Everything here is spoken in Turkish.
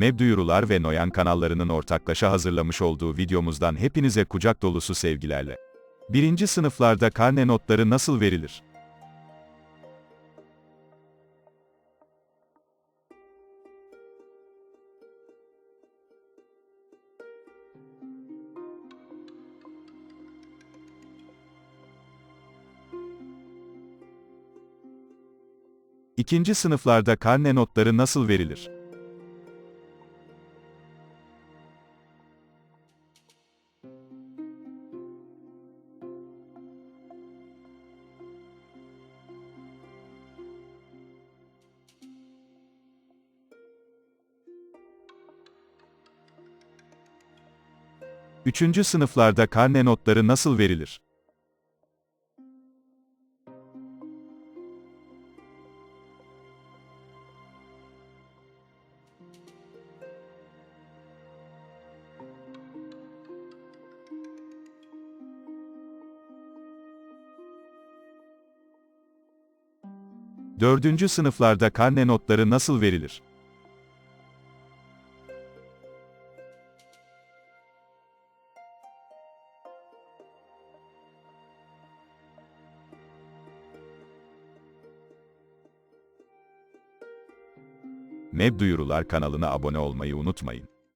Meb Duyurular ve Noyan kanallarının ortaklaşa hazırlamış olduğu videomuzdan hepinize kucak dolusu sevgilerle. Birinci sınıflarda karne notları nasıl verilir? İkinci sınıflarda karne notları nasıl verilir? Üçüncü sınıflarda karne notları nasıl verilir? Dördüncü sınıflarda karne notları nasıl verilir? Meb Duyurular kanalına abone olmayı unutmayın.